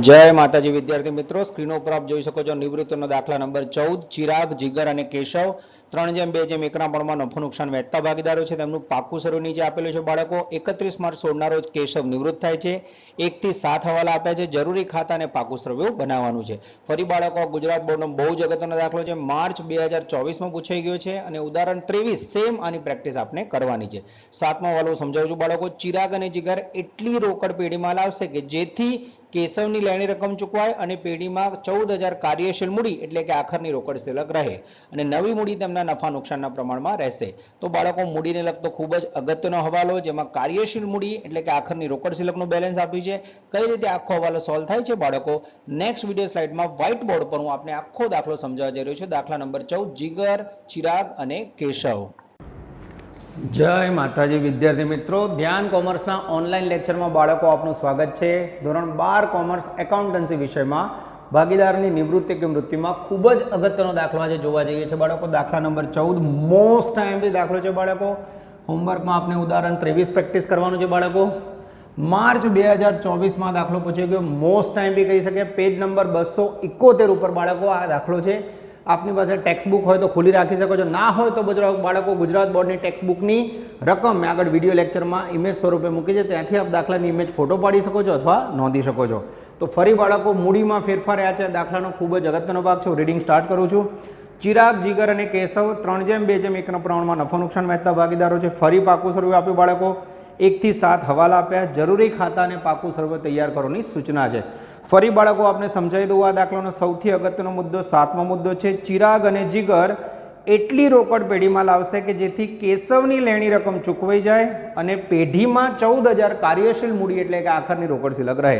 જય માતાજી વિદ્યાર્થી મિત્રો, સ્ક્રીન ઉપર આપ જોઈ શકો છો નિવૃત્તિનો દાખલા નંબર ચૌદ, ચિરાગ, જીગર અને કેશવ. ત્રણ જેમ બે જેમ એકના પ્રમાણમાં નફો નુકસાન વહેતા ભાગીદારો છે. તેમનું પાકું સર્વે નીચે આપેલું છે બાળકો, એકત્રીસ માર્ચ સોળના રોજ કેશવ નિવૃત્ત થાય છે. એક થી સાત હવાલા આપ્યા છે. જરૂરી ખાતા અને પાકું શ્રવ્યો બનાવવાનું છે. ફરી બાળકો ગુજરાત બોર્ડનો બહુ જ અગત્યનો દાખલો છે. માર્ચ બે હજાર ચોવીસમાં પૂછાઈ ગયો છે અને ઉદાહરણ ત્રેવીસ, સેમ આની પ્રેક્ટિસ આપણે કરવાની છે. સાતમા હવાલો સમજાવું છું બાળકો, ચિરાગ અને જીગર એટલી રોકડ પેઢીમાં લાવશે કે જેથી કેશવની લેણી રકમ ચૂકવાય અને પેઢીમાં ચૌદ હજાર કાર્યશીલ મૂડી એટલે કે આખરની રોકડ શિલક રહે અને નવી મૂડી તેમના નફા નુકસાનના પ્રમાણમાં રહેશે. તો બાળકો, મૂડીને લગતો ખૂબ જ અગત્યનો હવાલો જેમાં કાર્યશીલ મૂડી એટલે કે આખરની રોકડ શિલકનું બેલેન્સ આપ્યું છે. કઈ રીતે આખો હવાલો સોલ્વ થાય છે બાળકો? નેક્સ્ટ વીડિયો સ્લાઇડમાં વ્હાઇટ બોર્ડ પર હું આપને આખો દાખલો સમજાવવા જઈ રહ્યો છું. દાખલા નંબર ચૌદ, જીગર, ચિરાગ અને કેશવ. જય માતાજી વિદ્યાર્થી મિત્રો, ધ્યાન કોમર્સના ઓનલાઈન લેક્ચરમાં બાળકો આપનું સ્વાગત છે. ધોરણ બાર કોમર્સ એકાઉન્ટન્સી વિષયમાં ભાગીદારની નિવૃત્તિ કે મૃત્યુમાં ખૂબ જ અગત્યનો દાખલો આજે જોવા જઈએ છે બાળકો. દાખલા નંબર ચૌદ મોસ્ટ ટાઈમથી દાખલો છે બાળકો. હોમવર્કમાં આપણે ઉદાહરણ ત્રેવીસ પ્રેક્ટિસ કરવાનું છે બાળકો. માર્ચ બે હજાર ચોવીસમાં દાખલો પૂછ્યો ગયો. મોસ્ટ ટાઈમ બી કહી શકે. પેજ નંબર બસો ઇકોતેર ઉપર બાળકો આ દાખલો છે. આપની પાસે ટેક્સ્ટ બુક હોય તો ખુલ્લી રાખી શકો છો. ના હોય તો બધા બાળકો ગુજરાત બોર્ડની ટેક્સ્ટ બુકની રકમ મેં આગળ વીડિયો લેક્ચરમાં ઇમેજ સ્વરૂપે મૂકી છે. ત્યાંથી આપ દાખલાની ઇમેજ ફોટો પાડી શકો છો અથવા નોંધી શકો છો. તો ફરી બાળકો મૂડીમાં ફેરફાર રહ્યા છે. દાખલાનો ખૂબ જ અગત્યનો ભાગ છે. રીડિંગ સ્ટાર્ટ કરું છું. ચિરાગ, જીગર અને કેશવ ત્રણ જેમ, બે જેમ, એકના પ્રમાણમાં નફો નુકસાન વહેતા ભાગીદારો છે. ફરી પાકું સર્વે આપ્યું બાળકો. એકથી સાત હવાલા આપ્યા. જરૂરી ખાતા અને પાકું સર્વે તૈયાર કરવાની સૂચના છે. ફરી બાળકો, આપને સમજાવી દઉં, આ દાખલાનો સૌથી અગત્યનો મુદ્દો, સાતમો મુદ્દો છે, ચિરાગ અને જીગર એટલી રોકડ પેઢીમાં લાવશે કે જેથી કેશવની લેણી રકમ ચૂકવાઈ જાય અને પેઢીમાં ચૌદ હજાર કાર્યશીલ મૂડી એટલે કે આખરની રોકડ શિલક રહે.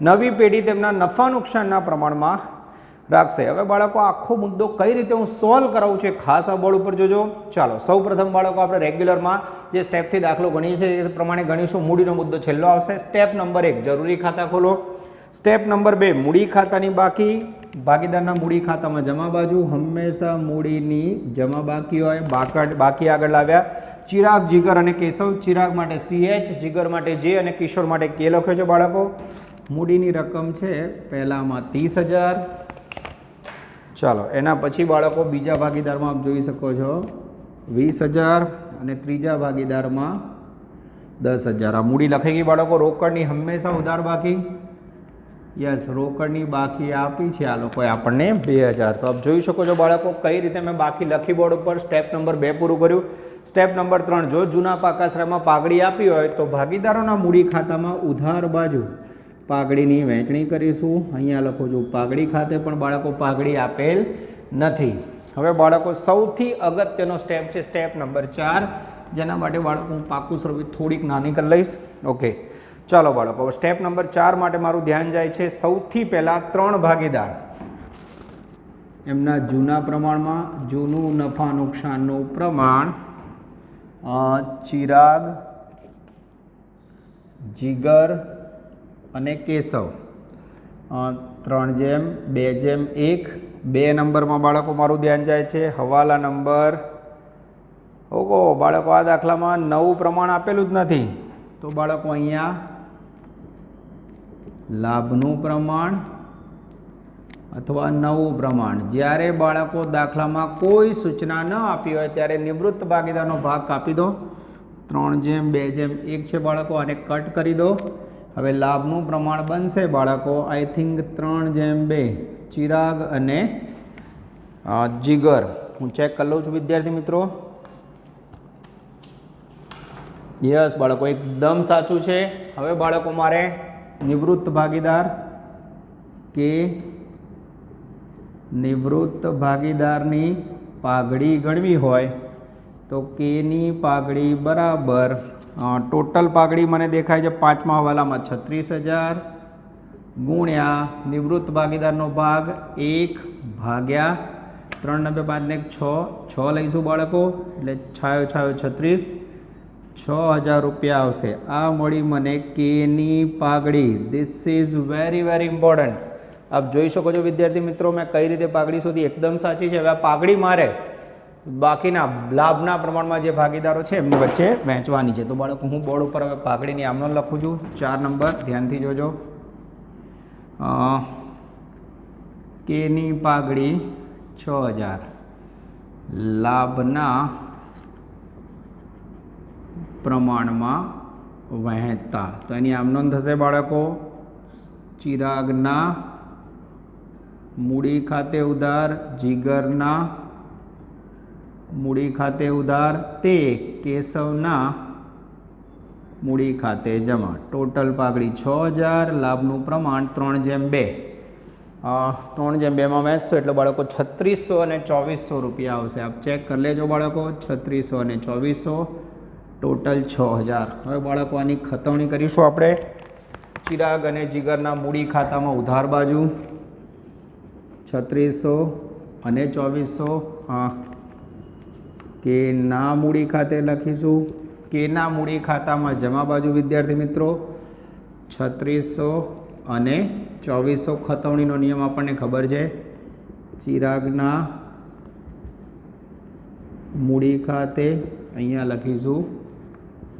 નવી પેઢી તેમના નફા નુકસાનના પ્રમાણમાં રાખશે. હવે બાળકો, આખો મુદ્દો કઈ રીતે હું સોલ્વ કરાવું છું ખાસ આ બોર્ડ ઉપર જોજો. ચાલો સૌ પ્રથમ બાળકો, આપણે રેગ્યુલરમાં જે સ્ટેપથી દાખલો ગણીએ છીએ, એ પ્રમાણે ગણીશું. મૂડીનો મુદ્દો છેલ્લો આવશે. સ્ટેપ નંબર એક, જરૂરી ખાતા ખોલો. સ્ટેપ નંબર બે, મૂડી ખાતાની બાકી. ભાગીદારના મૂડી ખાતામાં જમા બાજુ હંમેશા મૂડીની જમા બાકી હોય. બાકડ, બાકી આગળ લાવ્યા. ચિરાગ જીગર અને કેશવ ચિરાગ માટે સીએચ જીગર માટે જે અને કિશોર માટે કે લખ્યો છે બાળકો. મૂડીની રકમ છે પહેલામાં ત્રીસ હજાર. ચાલો, એના પછી બાળકો બીજા ભાગીદારમાં આપ જોઈ શકો છો. વીસ હજાર અને ત્રીજા ભાગીદારમાં દસ હજાર. આ મૂડી ગઈ બાળકો. રોકડની હંમેશા ઉધાર બાકી. યસ રોકડની બાકી આપી છે આ લોકોએ આપણને બે હજાર. તો આપ જોઈ શકો છો બાળકો કઈ રીતે મેં બાકી લખી બોર્ડ ઉપર સ્ટેપ નંબર બે પૂરું કર્યું. સ્ટેપ નંબર ત્રણ, જો જૂના પાકાશ્રયમાં પાઘડી આપી હોય તો ભાગીદારોના મૂડી ખાતામાં ઉધાર બાજુ પાઘડીની વહેંચણી કરીશું. અહીંયા લખો છું પાઘડી ખાતે પણ બાળકો પાઘડી આપેલ નથી. હવે બાળકો સૌથી અગત્યનો સ્ટેપ છે સ્ટેપ નંબર ચાર. જેના માટે બાળકો હું પાકું સર્વિસ થોડીક નાની કરી લઈશ. ઓકે ચાલો બાળકો સ્ટેપ નંબર ચાર માટે મારું ધ્યાન જાય છે. સૌથી પહેલાં ત્રણ ભાગીદાર. એમના જૂના પ્રમાણમાં જૂનું નફા નુકસાનનું પ્રમાણ ચિરાગ, જીગર અને કેશવ. ત્રણ જેમ, બે જેમ, એક. બે નંબરમાં બાળકો મારું ધ્યાન જાય છે. હવાલા નંબર ઓગો બાળકો આ દાખલામાં નવું પ્રમાણ આપેલું જ નથી. તો બાળકો અહીંયા લાભનું પ્રમાણ અથવા નવું પ્રમાણ. જ્યારે બાળકો દાખલામાં કોઈ સૂચના ન આપી હોય, ત્યારે નિવૃત્ત ભાગીદારનો ભાગ કાપી દો. ત્રણ જેમ, બે જેમ, એક છે બાળકો, આને કટ કરી દો. હવે લાભનું પ્રમાણ બનશે બાળકો. આઈ થિંક ત્રણ જેમ, બે. ચિરાગ અને જીગર. હું ચેક કરી લઉં છું, વિદ્યાર્થી મિત્રો. યસ, બાળકો, એકદમ સાચું છે. હવે બાળકો મારે નિવૃત્ત ભાગીદાર કે નિવૃત્ત ભાગીદારની પાઘડી ગણવી હોય તો કેની પાઘડી બરાબર? ટોટલ પાઘડી મને દેખાય છે પાંચમા હવાલામાં છત્રીસ હજાર ગુણ્યા નિવૃત્ત ભાગીદારનો ભાગ એક ભાગ્યા ત્રણ નબે પાંચને છ. છ લઈશું બાળકો, એટલે છાયો છાયો છત્રીસ. છ હજાર રૂપિયા આવશે. આ મળી મને કેની પાઘડી? This is very very important આપ જોઈ શકો છો વિદ્યાર્થી મિત્રો, મેં કઈ રીતે પાઘડી શોધી? એકદમ સાચી છે. હવે આ પાઘડી મારે. બાકીના લાભના પ્રમાણમાં જે ભાગીદારો છે, એમની વચ્ચે વહેંચવાની છે. તો બાળકો, હું બોર્ડ ઉપર હવે પાઘડીની આમનો લખું છું. ચાર નંબર, ધ્યાનથી જોજો. કેની પાઘડી? છ હજાર. લાભના પ્રમાણમાં વહેંચતા. તો એની આમ નોંધ થશે બાળકો. ચિરાગના મૂડી ખાતે ઉધાર, જીગરના મૂડી ખાતે ઉધાર, તે કેશવના મૂડી ખાતે જમા. ટોટલ પાઘડી છ હજાર, લાભનું પ્રમાણ ત્રણ જેમ બે. ત્રણ જેમ બેમાં વહેંચશો એટલે બાળકો છત્રીસો અને ચોવીસો રૂપિયા આવશે. આપ ચેક કરી લેજો બાળકો, છત્રીસો અને ચોવીસો. ટોટલ છ હજાર. હવે બાળકો, આની ખતવણી કરીશું આપણે. ચિરાગ અને જીગરના મૂડી ખાતામાં ઉધાર બાજુ. છત્રીસો અને ચોવીસો. હા. કે ના મૂડી ખાતે લખીશું. કે ના મૂડી ખાતામાં જમા બાજુ, વિદ્યાર્થી મિત્રો. છત્રીસો અને ચોવીસો ખતવણીનો નિયમ આપણને ખબર છે. ચિરાગના મૂડી ખાતે અહીંયા લખીશું.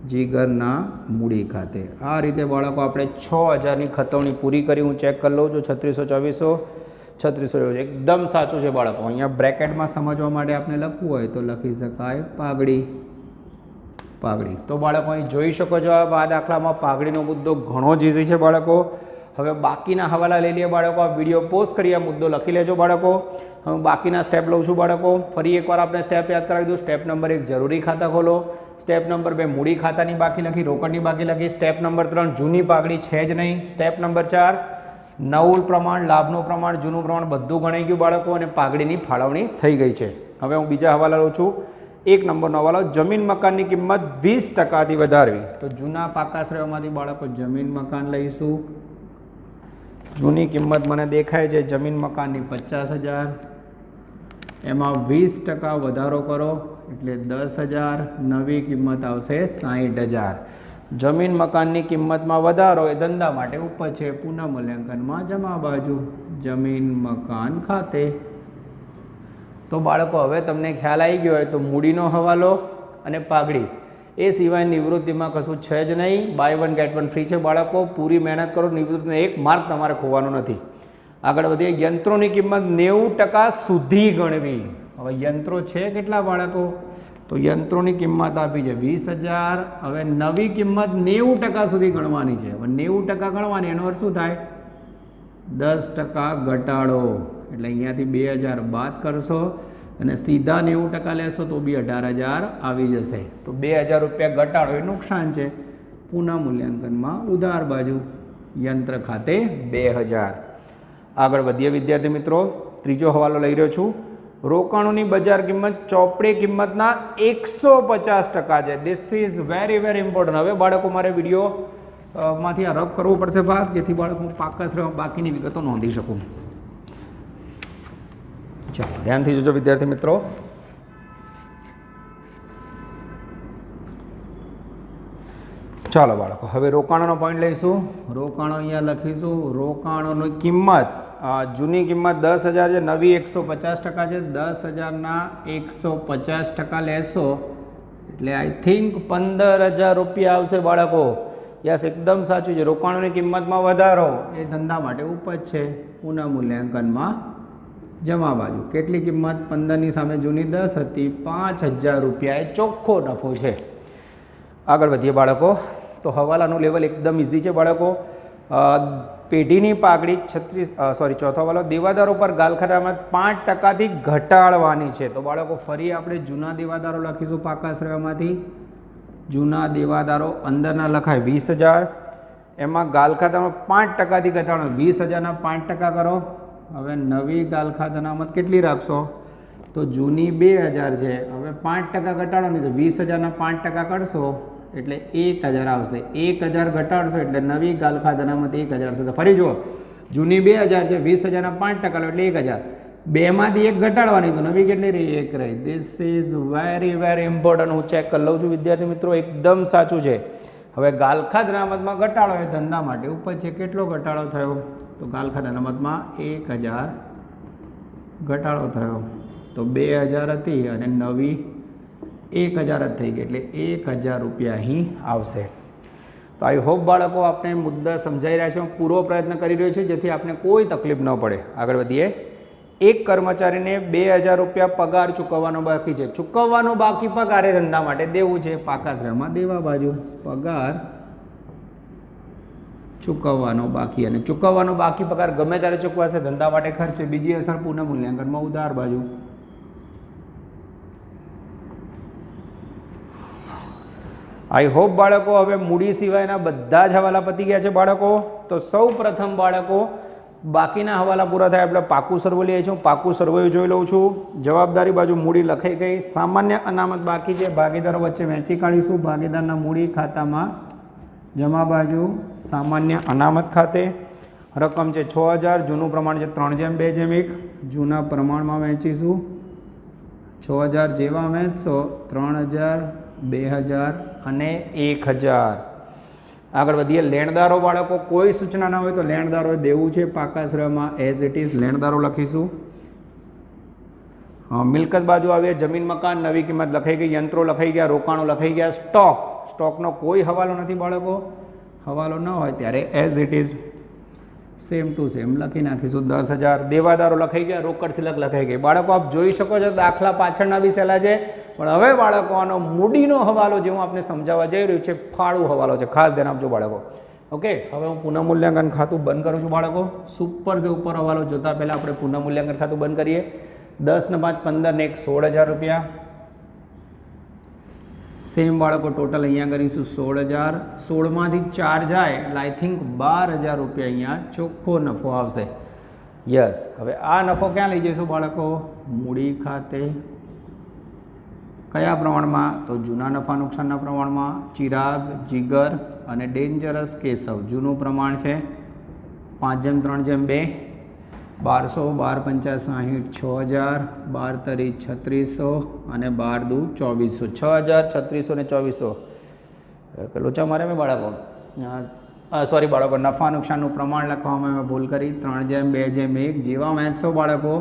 જીગરના મૂડી ખાતે. આ રીતે બાળકો આપણે છ હજારની ખતવણી પૂરી કરી, હું ચેક કરી લઉં છું, છત્રીસો ચોવીસો છત્રીસો એકદમ સાચું છે બાળકો. અહીંયા બ્રેકેટમાં સમજવા માટે આપણે લખવું હોય તો લખી શકાય પાઘડી. પાઘડી. તો બાળકો અહીં જોઈ શકો છો આ દાખલામાં પાઘડીનો મુદ્દો ઘણો જ ઇઝી છે બાળકો. હવે બાકીના હવાલા લઈ લઈએ બાળકો. આ વીડિયો પોસ્ટ કરી, આ મુદ્દો લખી લેજો બાળકો. હું બાકીના સ્ટેપ લઉં છું બાળકો. ફરી એકવાર આપણે સ્ટેપ યાદ કરાવી દઉં. સ્ટેપ નંબર એક, જરૂરી ખાતા ખોલો. સ્ટેપ નંબર બે, મૂડી ખાતાની બાકી લખી, રોકડની બાકી લખી. સ્ટેપ નંબર ત્રણ, જૂની પાઘડી છે જ નહીં. સ્ટેપ નંબર ચાર, નવું પ્રમાણ, લાભનું પ્રમાણ, જૂનું પ્રમાણ બધું ગણાઈ ગયું બાળકો અને પાઘડીની ફાળવણી થઈ ગઈ છે. હવે હું બીજા હવાલા લઉં છું. એક નંબરનો હવાલો, જમીન મકાનની કિંમત વીસ ટકાથી વધારવી. તો જૂના પાકાશ્રયોમાંથી બાળકો જમીન મકાન લઈશું. જૂની કિંમત મને દેખાય છે, જમીન મકાનની પચાસ હજાર. એમાં વીસ ટકા વધારો કરો એટલે દસ હજાર, નવી કિંમત આવશે સાહીઠ હજાર. જમીન મકાનની કિંમતમાં વધારો એ ધંધા માટે ઉપર છે પુનઃ મૂલ્યાંકનમાં જમા બાજુ, જમીન મકાન ખાતે. તો બાળકો, હવે તમને ખ્યાલ આવી ગયો હોય તો મૂડીનો હવાલો અને પાઘડી. એ સિવાય નિવૃત્તિમાં કશું છે જ નહીં. Buy one get one free છે બાળકો. પૂરી મહેનત કરો. નિવૃત્તિનો એક માર્ક તમારે ખોવાનો નથી. આગળ વધીએ. યંત્રોની કિંમત નેવું ટકા સુધી ગણવી. હવે યંત્રો છે કેટલા બાળકો? તો યંત્રોની કિંમત આપી છે વીસ હજાર. હવે નવી કિંમત નેવું ટકા સુધી ગણવાની છે. હવે નેવું ટકા ગણવાની, એનો અર્થ શું થાય? દસ ટકા ઘટાડો. એટલે અહીંયાથી બે હજાર બાદ કરશો અને સીધા નેવું ટકા લેશો તો બી અઢાર હજાર આવી જશે. તો બે હજાર રૂપિયા ઘટાડો, એ નુકસાન છે. પુનઃ મૂલ્યાંકનમાં ઉધાર બાજુ યંત્ર ખાતે બે હજાર. આગળ વધીએ વિદ્યાર્થી મિત્રો. ત્રીજો હવાલો લઈ રહ્યો છું. રોકાણોની બજાર કિંમત, ચોપડી કિંમતના એકસો પચાસ ટકા છે. This is very very important હવે બાળકો, મારે વીડિયો માંથી આ રબ કરવો પડશે ભાગ જેથી બાળક હું પાકસ બાકીની વિગતો નોંધી શકું. ચાલો, ધ્યાનથી જોજો વિદ્યાર્થી મિત્રો. ચાલો બાળકો, હવે રોકાણોનો પોઈન્ટ લઈશું. રોકાણો અહીંયા લખીશું. રોકાણોની કિંમત જૂની કિંમત દસ હજાર છે, નવી એકસો પચાસ ટકા છે. દસ હજારના એકસો પચાસ ટકા લેશો. એટલે આઈ થિંક પંદર હજાર રૂપિયા આવશે બાળકો. યસ, એકદમ સાચું છે. રોકાણોની કિંમતમાં વધારો. એ ધંધા માટે ઉપજ છે. પુનઃ મૂલ્યાંકનમાં જમા બાજુ. કેટલી કિંમત? પંદરની સામે જૂની દસ હતી. પાંચ હજાર રૂપિયા એ ચોખ્ખો નફો છે. આગળ વધીએ બાળકો. તો હવાલાનું લેવલ એકદમ ઇઝી છે બાળકો. પેઢીની પાઘડી છત્રીસ સોરી ચોથો વાલો દેવાદારો પર ગાલખાતામાં પાંચ ટકાથી ઘટાડવાની છે. તો બાળકો, ફરી આપણે જૂના દેવાદારો લખીશું પાકાશ્રયમાંથી જૂના દેવાદારો અંદરના લખાય વીસ હજાર. એમાં ગાલખાતામાં પાંચ ટકાથી ઘટાડો. વીસ હજારના પાંચ ટકા કરો. હવે નવી ગાલખાત અનામત કેટલી રાખશો? તો જૂની બે હજાર છે. હવે પાંચ ટકા ઘટાડવાની છે. વીસ હજારના પાંચ ટકા કરશો એટલે એક હજાર આવશે. એક હજાર ઘટાડશો એટલે નવી ગાલખા અનામત એક હજાર થશે. ફરી જુઓ. જૂની બે હજાર છે, વીસ હજારના પાંચ ટકા એટલે એક હજાર. બેમાંથી એક ઘટાડવાની તો નવી કેટલી રહી? એક રહી. This is very very important હું ચેક કરી લઉં છું. વિદ્યાર્થી મિત્રો, એકદમ સાચું છે. હવે ગાલખા અનામતમાં ઘટાડો એ ધંધા માટે. ઉપર છે કેટલો ઘટાડો થયો? તો ગાલખા અનામતમાં એક હજાર ઘટાડો થયો. તો બે હજાર હતી અને નવી એક હજાર જ થઈ ગઈ એટલે એક હજાર રૂપિયા અહીં આવશે. તો આઈ હોપ બાળકો આપણે મુદ્દા સમજાઈ રહ્યા છે. પૂરો પ્રયત્ન કરી રહ્યો છું, જેથી આપણે કોઈ તકલીફ ન પડે. આગળ વધીએ. એક કર્મચારીને બે હજાર રૂપિયા પગાર ચૂકવવાનો બાકી છે. ચૂકવવાનો બાકી પગાર ધંધા માટે દેવું છે. પાકા શ્રમમાં દેવા બાજુ પગાર ચૂકવવાનો બાકી અને ચૂકવવાનો બાકી પગાર ગમે ત્યારે ચૂકવાશે. ધંધા માટે ખર્ચે. બીજી અસર પુનઃ મૂલ્યાંકનમાં ઉધાર બાજુ. આઈ હોપ બાળકો હવે મૂડી સિવાયના બધા જ હવાલા પતી ગયા છે બાળકો. તો સૌ પ્રથમ બાળકો બાકીના હવાલા પૂરા થાય આપણે પાકું સર્વો લઈએ છું પાકું સર્વો જોઈ લઉં છું. જવાબદારી બાજુ મૂડી લખાઈ ગઈ. સામાન્ય અનામત બાકી છે. ભાગીદારો વચ્ચે વહેંચી કાઢીશું. ભાગીદારના મૂડી ખાતામાં જમા બાજુ સામાન્ય અનામત ખાતે. રકમ છે છ હજાર. જૂનું પ્રમાણ છે ત્રણ જેમ, બે જેમ એક. જૂના પ્રમાણમાં વહેંચીશું. છ હજાર જેવા વહેંચશો ત્રણ હજાર બે હજાર અને એક હજાર આગળ વધીએ, લેણદારો બાળકો, કોઈ સૂચના ના હોય તો લેણદારો દેવું છે. પાકાશ્રયમાં એઝ ઇટ ઇઝ લેણદારો લખીશું. મિલકત બાજુ આવીએ, જમીન, મકાન, નવી કિંમત લખાઈ ગઈ, યંત્રો લખાઈ ગયા, રોકાણો લખાઈ ગયા, સ્ટોક. સ્ટોકનો કોઈ હવાલો નથી બાળકો. હવાલો ન હોય ત્યારે as it is same to same લખી નાખીશું. દસ હજાર. દેવાદારો લખાઈ ગયા. રોકડ સિલક લખાઈ ગઈ. બાળકો, આપ જોઈ શકો છો, દાખલા પાછળના સહેલા છે. પણ હવે બાળકો, આનો મૂડીનો હવાલો જે હું આપને સમજાવવા જઈ રહ્યું છે ફાળું હવાલો છે. ખાસ ધ્યાન આપજો બાળકો. ઓકે હવે હું પુનઃમૂલ્યાંકન ખાતું બંધ કરું છું બાળકો. સુપર જે ઉપર હવાલો જોતા પહેલાં આપણે પુનઃમૂલ્યાંકન ખાતું બંધ કરીએ. દસ ને પાંચ, પંદર ને એક, સોળ હજાર રૂપિયા. સેમ બાળકો ટોટલ અહીંયા કરીશું સોળ હજાર સોળમાંથી ચાર જાય એટલે આઈ થિંક બાર હજાર રૂપિયા અહીંયા ચોખ્ખો નફો આવશે. યસ હવે આ નફો ક્યાં લઈ જઈશું બાળકો? મૂડી ખાતે. કયા પ્રમાણમાં? તો જૂના નફા નુકસાનના પ્રમાણમાં, ચિરાગ, જીગર અને ડેન્જરસ કેસવ જૂનું પ્રમાણ છે પાંચ જેમ, ત્રણ જેમ બે. બારસો બાર પંચા સાહીઠ, છ હજાર બાર તરી છત્રીસો અને બાર દુ ચોવીસો. છ હજાર, છત્રીસો ને ચોવીસો. લોચા મારે મેં બાળકો? સોરી બાળકો, નફા નુકસાનનું પ્રમાણ લખવામાં મેં ભૂલ કરી. ત્રણ જેમ, બે જેમ, એક. જેવા મેથ્સો બાળકો.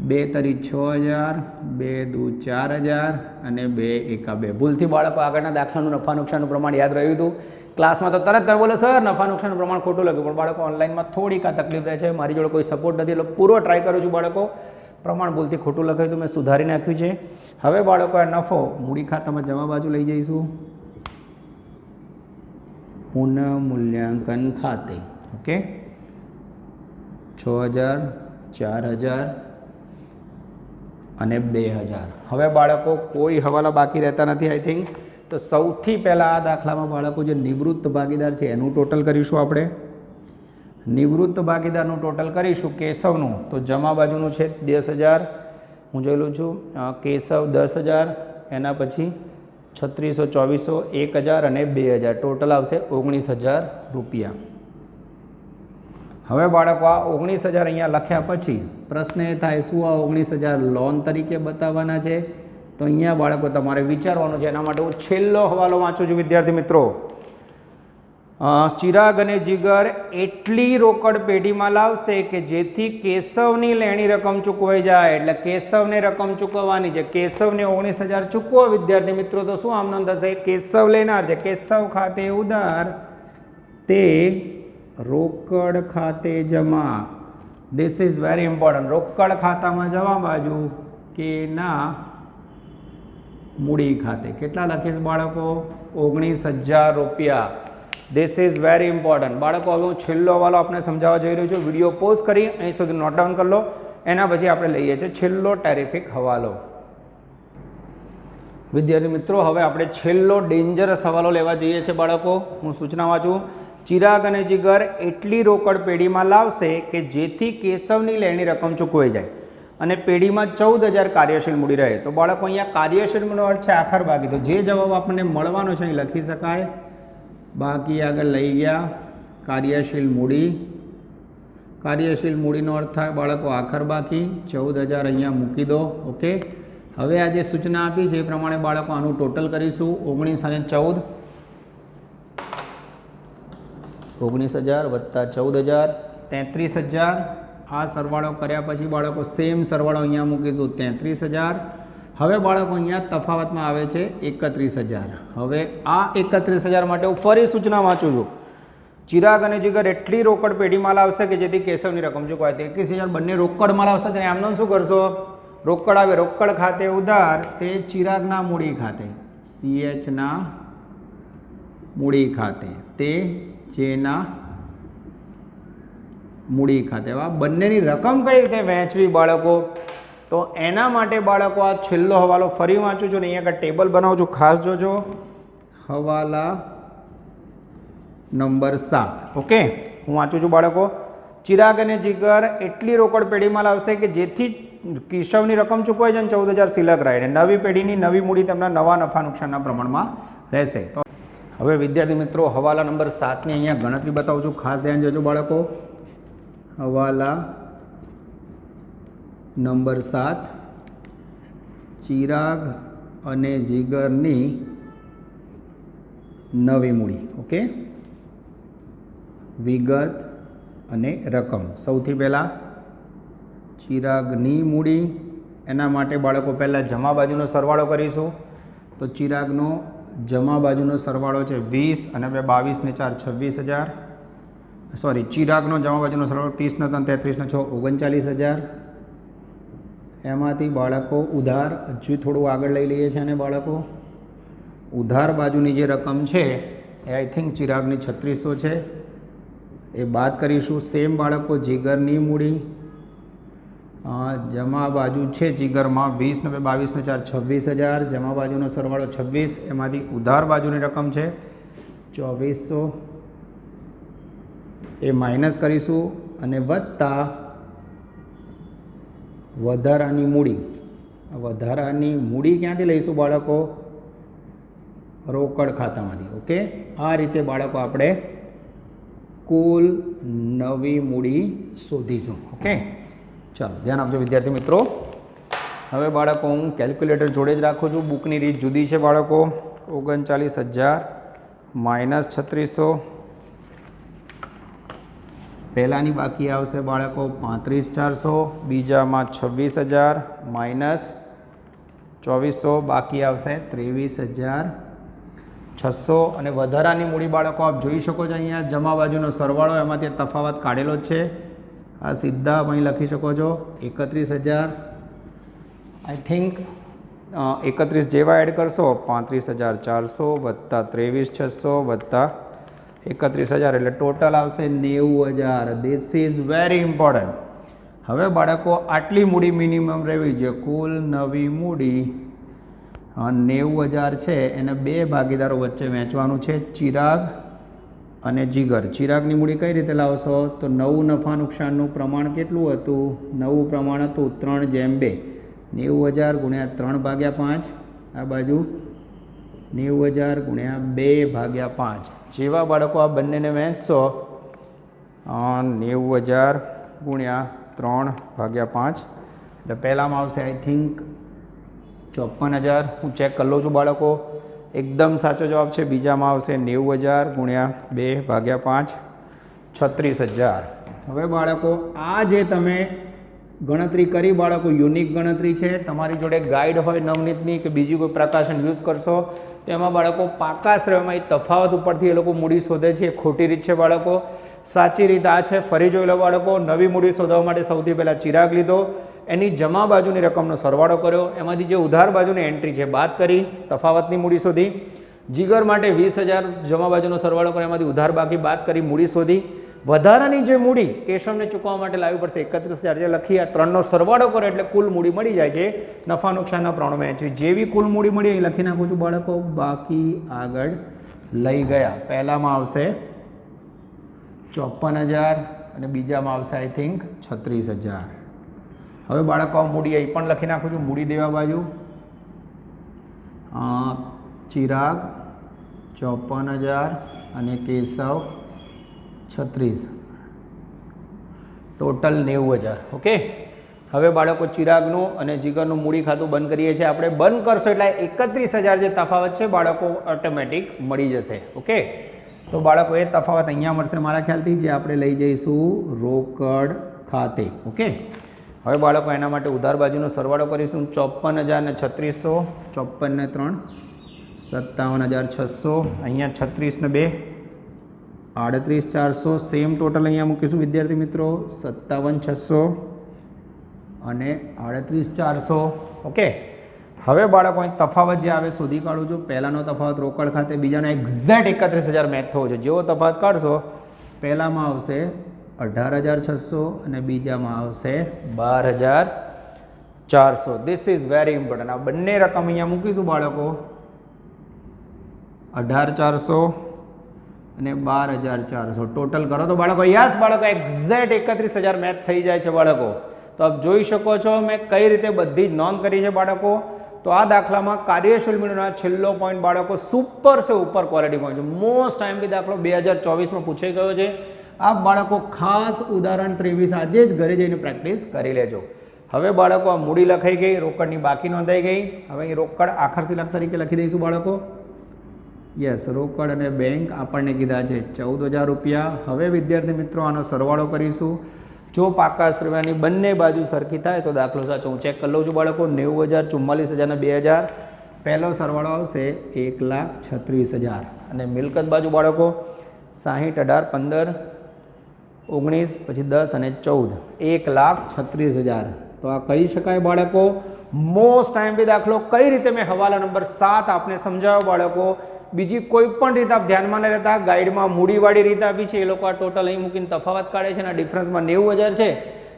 બે તરી છ હજાર, બે દુ ચાર હજાર અને બે એકા બે. ભૂલથી બાળકો આગળના દાખલાનું નફા નુકસાનનું પ્રમાણ યાદ રહ્યું હતું. ક્લાસમાં તો તરત તમે બોલો, સર, નફા નુકસાનનું પ્રમાણ ખોટું લખ્યું પણ બાળકો ઓનલાઈનમાં થોડીક આ તકલીફ રહે છે. મારી જોડે કોઈ સપોર્ટ નથી. એટલે પૂરો ટ્રાય કરું છું બાળકો. પ્રમાણ ભૂલથી ખોટું લખાયું તો મેં સુધારી નાખ્યું છે. હવે બાળકો, આ નફો મૂડી ખાતામાં જમા બાજુ લઈ જઈશું. પુનઃ મૂલ્યાંકન ખાતે, ઓકે? છ હજાર, ચાર હજાર અને બે હજાર. હવે બાળકો કોઈ હવાલા બાકી રહેતા નથી આઈ થિંક તો સૌથી પહેલાં આ દાખલામાં બાળકો જે નિવૃત્ત ભાગીદાર છે, એનું ટોટલ કરીશું આપણે. નિવૃત્ત ભાગીદારનું ટોટલ કરીશું, કેશવનું. તો જમા બાજુનું છે દસ હજાર. હું જોયેલું છું કેશવ દસ હજાર, એના પછી છત્રીસો ચોવીસો, એક હજાર અને બે હજાર. ટોટલ આવશે ઓગણીસ હજાર રૂપિયા. હવે બાળકો, આ ઓગણીસ હજાર અહીંયા લખ્યા પછી પ્રશ્ન એ થાય, શું આ ઓગણીસ હજાર લોન તરીકે બતાવવાના છે? તો અહીંયા બાળકો, તમારે વિચારવાનું છે. એના માટે હું છેલ્લો હવાલો વાંચું છું, વિદ્યાર્થી મિત્રો. ચિરાગ અને જીગર એટલી રોકડ પેઢીમાં લાવશે કે જેથી કેશવની લેણી રકમ ચૂકવાઈ જાય. એટલે કેશવને રકમ ચૂકવવાની છે. કેશવને ઓગણીસ હજાર ચૂકવો, વિદ્યાર્થી મિત્રો. તો શું આમનો થશે કેશવ લેનાર છે. કેશવ ખાતે ઉધાર તે રોકડ ખાતે જમા. ધીસ ઇઝ વેરી ઇમ્પોર્ટન્ટ રોકડ ખાતામાં જવા બાજુ કે ના મૂડી ખાતે. કેટલા લખીશ બાળકો? ઓગણીસ હજાર રૂપિયા. ધીસ ઇઝ વેરી ઇમ્પોર્ટન્ટ બાળકો, હવે હું છેલ્લો હવાલો આપણે સમજાવવા જઈ રહ્યો છું. વીડિયો પોઝ કરી, અહીં સુધી નોટ ડાઉન કરી લો. એના પછી આપણે લઈએ છીએ છેલ્લો ટેરિફિક હવાલો. વિદ્યાર્થી મિત્રો, હવે આપણે છેલ્લો ડેન્જરસ હવાલો લેવા જઈએ છીએ બાળકો. હું સૂચના વાંચું. ચિરાગ અને જીગર એટલી રોકડ પેઢીમાં લાવશે કે જેથી કેશવની લેણી રકમ ચૂકવાઈ જાય. અને પેઢીમાં ચૌદ હજાર કાર્યશીલ મૂડી રહે. તો બાળકો, અહીંયા કાર્યશીલ મૂડી અર્થ છે આખર બાકી. તો જે જવાબ આપણને મળવાનો છે, અહીં લખી શકાય. બાકી આગળ લઈ ગયા. કાર્યશીલ મૂડી. કાર્યશીલ મૂડીનો અર્થ થાય, બાળકો, આખર બાકી. ચૌદ હજાર અહીંયા મૂકી દો. ઓકે? હવે આ જે સૂચના આપી છે, એ પ્રમાણે બાળકો, આનું ટોટલ કરીશું. ઓગણીસ અને ચૌદ. ઓગણીસ હજાર વત્તા ચૌદ હજાર. તેત્રીસ હજાર. આ સરવાળો કર્યા પછી બાળકો સેમ સરવાળો અહીંયા મૂકીશું. તેત્રીસ હજાર. હવે બાળકો અહીંયા તફાવતમાં આવે છે એકત્રીસ હજાર. હવે આ એકત્રીસ હજાર માટે હું ફરી સૂચના વાંચું છું. ચિરાગ અને જીગર એટલી રોકડ પેઢીમાં લાવશે કે જેથી કેશવની રકમ ચૂકવાય. તો એકવીસ હજાર બંને રોકડમાં લાવશે ત્યારે એમનો શું કરશો? રોકડ આવે, રોકડ ખાતે ઉધાર. તે ચિરાગના મૂડી ખાતે. સીએચના મૂડી ખાતે. તે જેના મૂડી ખાતે. આ બંનેની રકમ કઈ રીતે વહેંચવી બાળકો? તો એના માટે બાળકો આ છેલ્લો હવાલો ફરી વાંચું છું ને અહીંયા આગળ ટેબલ બનાવજો ખાસ જોજો. હવાલા નંબર સાત. ઓકે? હું વાંચું છું બાળકો. ચિરાગ અને જીગર એટલી રોકડ પેઢીમાં લાવશે કે જેથી કિશવની રકમ ચૂકવાય છે ને ચૌદ હજાર સિલક રહે અને નવી પેઢીની નવી મૂડી તેમના નવા નફા નુકસાનના પ્રમાણમાં રહેશે. તો હવે વિદ્યાર્થી મિત્રો, હવાલા નંબર સાતની અહીંયા ગણતરી બતાવું છું. ખાસ ધ્યાન જજો બાળકો. હવાલા નંબર સાત, ચિરાગ અને જીગરની નવી મૂડી, ઓકે? વિગત અને રકમ. સૌથી પહેલાં ચિરાગની મૂડી. એના માટે બાળકો પહેલાં જમા બાજુનો સરવાળો કરીશું. તો ચિરાગનો જમા બાજુનો સરવાળો છે વીસ અને બે બાવીસને ચાર છવ્વીસ હજાર. સોરી ચિરાગનો જમા બાજુનો સરવાળો ત્રીસનો ત્રણ તેત્રીસનો છ ઓગણચાલીસ હજાર. એમાંથી બાળકો ઉધાર, હજુ થોડું આગળ લઈ લઈએ છીએ અને બાળકો. ઉધાર બાજુની જે રકમ છે, એ આઈ થિંક ચિરાગની છત્રીસો છે. એ બાદ કરીશું. સેમ બાળકો જીગરની મૂડી. જમા બાજુ છે જીગરમાં વીસ ને બે બાવીસ ને ચાર છવ્વીસ હજાર જમા બાજુનો સરવાળો છવ્વીસ, એમાંથી ઉધાર બાજુની રકમ છે. ચોવીસો એ માઇનસ કરીશું અને વત્તા વધારાની મૂડી. વધારાની મૂડી ક્યાંથી લઈશું બાળકો? રોકડ ખાતામાંથી, ઓકે? આ રીતે બાળકો આપણે કુલ નવી મૂડી શોધીશું, ઓકે? ચાલો, ધ્યાન આપજો વિદ્યાર્થી મિત્રો. હવે બાળકો, હું કેલ્ક્યુલેટર જોડે જ રાખું છું. બુકની રીત જુદી છે બાળકો. ઓગણચાલીસ હજાર માઇનસ છત્રીસો. પહેલાંની બાકી આવશે બાળકો પાંત્રીસ ચારસો. બીજામાં છવ્વીસ હજાર માઇનસ ચોવીસો. બાકી આવશે ત્રેવીસ હજાર છસો. અને વધારાની મૂડી બાળકો, આપ જોઈ શકો છો અહીંયા જમા બાજુનો સરવાળો એમાંથી તફાવત કાઢેલો છે. આ સીધા અહીં લખી શકો છો એકત્રીસ હજાર. આઈ થિંક એકત્રીસ જેવા એડ કરશો, પાંત્રીસ હજાર ચારસો વત્તા ત્રેવીસ છસો વત્તા એકત્રીસ હજાર. એટલે ટોટલ આવશે નેવું હજાર. ધીસ ઇઝ વેરી ઇમ્પોર્ટન્ટ હવે બાળકો, આટલી મૂડી મિનિમમ રહેવી જોઈએ. કુલ નવી મૂડી નેવું હજાર છે. એને બે ભાગીદારો વચ્ચે વહેંચવાનું છે. ચિરાગ અને જીગર, ચિરાગની મૂડી કઈ રીતે લાવશો? તો નવું નફા નુકસાનનું પ્રમાણ કેટલું હતું? નવું પ્રમાણ હતું ત્રણ જેમ બે. નેવું હજાર ગુણ્યા ત્રણ ભાગ્યા પાંચ. આ બાજુ નેવું હજાર ગુણ્યા બે ભાગ્યા પાંચ. જેવા બાળકો આ બંનેને વહેંચશો નેવું હજાર ગુણ્યા ત્રણ ભાગ્યા પાંચ. એટલે પહેલામાં આવશે આઈ થિંક ચોપન હજાર. હું ચેક કરી લઉં છું બાળકો. એકદમ સાચો જવાબ છે. બીજામાં આવશે નેવું હજાર ગુણ્યા બે ભાગ્યા પાંચ, છત્રીસ હજાર. હવે બાળકો, આ જે તમે ગણતરી કરી, બાળકો, યુનિક ગણતરી છે. તમારી જોડે ગાઈડ હોય નવનીતની કે બીજી કોઈ પ્રકાશન યુઝ કરશો, તો એમાં બાળકો પાકા શ્રેયમાં એ તફાવત ઉપરથી એ લોકો મૂડી શોધે છે. ખોટી રીત છે બાળકો. સાચી રીત આ છે. ફરી જોઈ લો બાળકો. નવી મૂડી શોધવા માટે સૌથી પહેલાં ચિરાગ લીધો. એની જમા બાજુની રકમનો સરવાળો કર્યો. એમાંથી જે ઉધાર બાજુની એન્ટ્રી છે, બાદ કરી તફાવતની મૂડી શોધી. જીગર માટે વીસ હજાર જમા બાજુનો સરવાળો કર્યો, એમાંથી ઉધાર બાકી બાદ કરી મૂડી શોધી. વધારાની જે મૂડી કેશવને ચૂકવવા માટે લાવવી પડશે, એકત્રીસ હજાર જે લખી આ ત્રણનો સરવાળો કરો એટલે કુલ મૂડી મળી જાય છે નફા નુકસાનના પ્રમાણમાં વહેંચવી જેવી કુલ મૂડી મળી એ લખી નાખું છું બાળકો, બાકી આગળ લઈ ગયા. પહેલામાં આવશે ચોપન હજાર અને બીજામાં આવશે આઈ થિંક છત્રીસ હજાર. હવે બાળકો મૂડી અહીં પણ લખી નાખું છું. મૂડી દેવા બાજુ. ચિરાગ, ચોપન હજાર અને કેશવ છત્રીસ. ટોટલ નેવું હજાર. ઓકે? હવે બાળકો ચિરાગનું અને જીગરનું મૂડી ખાતું બંધ કરીએ છીએ. આપણે બંધ કરશો એટલે એકત્રીસ હજાર જે તફાવત છે, બાળકો ઓટોમેટિક મળી જશે. ઓકે? તો બાળકો, એ તફાવત અહીંયા મળશે મારા ખ્યાલથી. જે આપણે લઈ જઈશું રોકડ ખાતે. ઓકે? હવે બાળકો, એના માટે ઉધાર બાજુનો સરવાળો કરીશું. ચોપન હજાર ને છત્રીસો ચોપન ને ત્રણ, સત્તાવન હજાર છસો, અહીંયા છત્રીસ ને બે, આડત્રીસ ચારસો સેમ ટોટલ અહીંયા મૂકીશું વિદ્યાર્થી મિત્રો, સત્તાવન છસો અને આડત્રીસ ચારસો. ઓકે હવે બાળકો અહીં તફાવત જે આવે શોધી કાઢું છું. પહેલાંનો તફાવત રોકડ ખાતે, બીજાનો એક્ઝેક્ટ એકત્રીસ હજાર મેચ થવો છે જેવો તફાવત કાઢશો, પહેલામાં આવશે અઢાર હજાર છસો અને બીજામાં આવશે બાર હજાર ચારસો. ધીસ ઇઝ વેરી ઇમ્પોર્ટન્ટ આ બંને રકમ અહીંયા મૂકીશું બાળકો. અઢાર ચારસો અને બાર હજાર ચારસો. ટોટલ કરો તો બાળકો, યસ બાળકો એક્ઝેક્ટ એકત્રીસ હજાર મેચ થઈ જાય છે બાળકો. તો આપ જોઈ શકો છો મેં કઈ રીતે બધી જ નોંધ કરી છે બાળકો. તો આ દાખલામાં કાર્યશીલ મિનોના છેલ્લો પોઈન્ટ બાળકો સુપર છે, ઉપર ક્વોલિટી પોઈન્ટ છે. મોસ્ટ ટાઈમ બી દાખલો બે હજાર ચોવીસમાં પૂછાઈ ગયો છે. આ બાળકો ખાસ ઉદાહરણ ત્રેવીસ આજે જ ઘરે જઈને પ્રેક્ટિસ કરી લેજો. હવે બાળકો આ મૂડી લખાઈ ગઈ, રોકડની બાકી નોંધાઈ ગઈ. હવે અહીં રોકડ આખર શિલાક તરીકે લખી દઈશું બાળકો. યસ રોકડ અને બેંક આપણને કીધા છે ચૌદ હજાર રૂપિયા. હવે વિદ્યાર્થી મિત્રો આનો સરવાળો કરીશું. જો પાકા સરવાળાની બંને બાજુ સરખી થાય તો દાખલો સાચો હું ચેક કરી લઉં છું બાળકો. નેવું હજાર ચુમ્માલીસ હજાર અને બે હજાર પહેલો સરવાળો આવશે એક લાખ છત્રીસ હજાર. અને મિલકત બાજુ બાળકો, સાહીઠ અઢાર પંદર. ઓગણીસ, પછી દસ અને ચૌદ. એક લાખ છત્રીસ હજાર. તો આ કહી શકાય બાળકો? મોસ્ટ ટાઈમ બી દાખલો કઈ રીતે મેં હવાલા નંબર સાત આપને સમજાવ્યો બાળકો? બીજી કોઈ પણ રીત આપ ધ્યાનમાં ન રહેતા ગાઈડમાં મૂડીવાળી રીત આપી છે. એ લોકો આ ટોટલ અહીં મૂકીને તફાવત કાઢે છે અને ડિફરન્સમાં નેવું હજાર છે.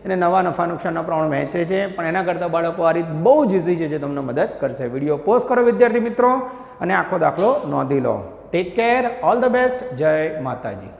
એને નવા નફા નુકસાનના પ્રમાણ વહેંચે છે. પણ એના કરતાં બાળકો આ રીત બહુ જ ઇઝી છે જે તમને મદદ કરશે. વીડિયો પોસ્ટ કરો વિદ્યાર્થી મિત્રો અને આખો દાખલો નોંધી લો. Take care all the best જય Mataji.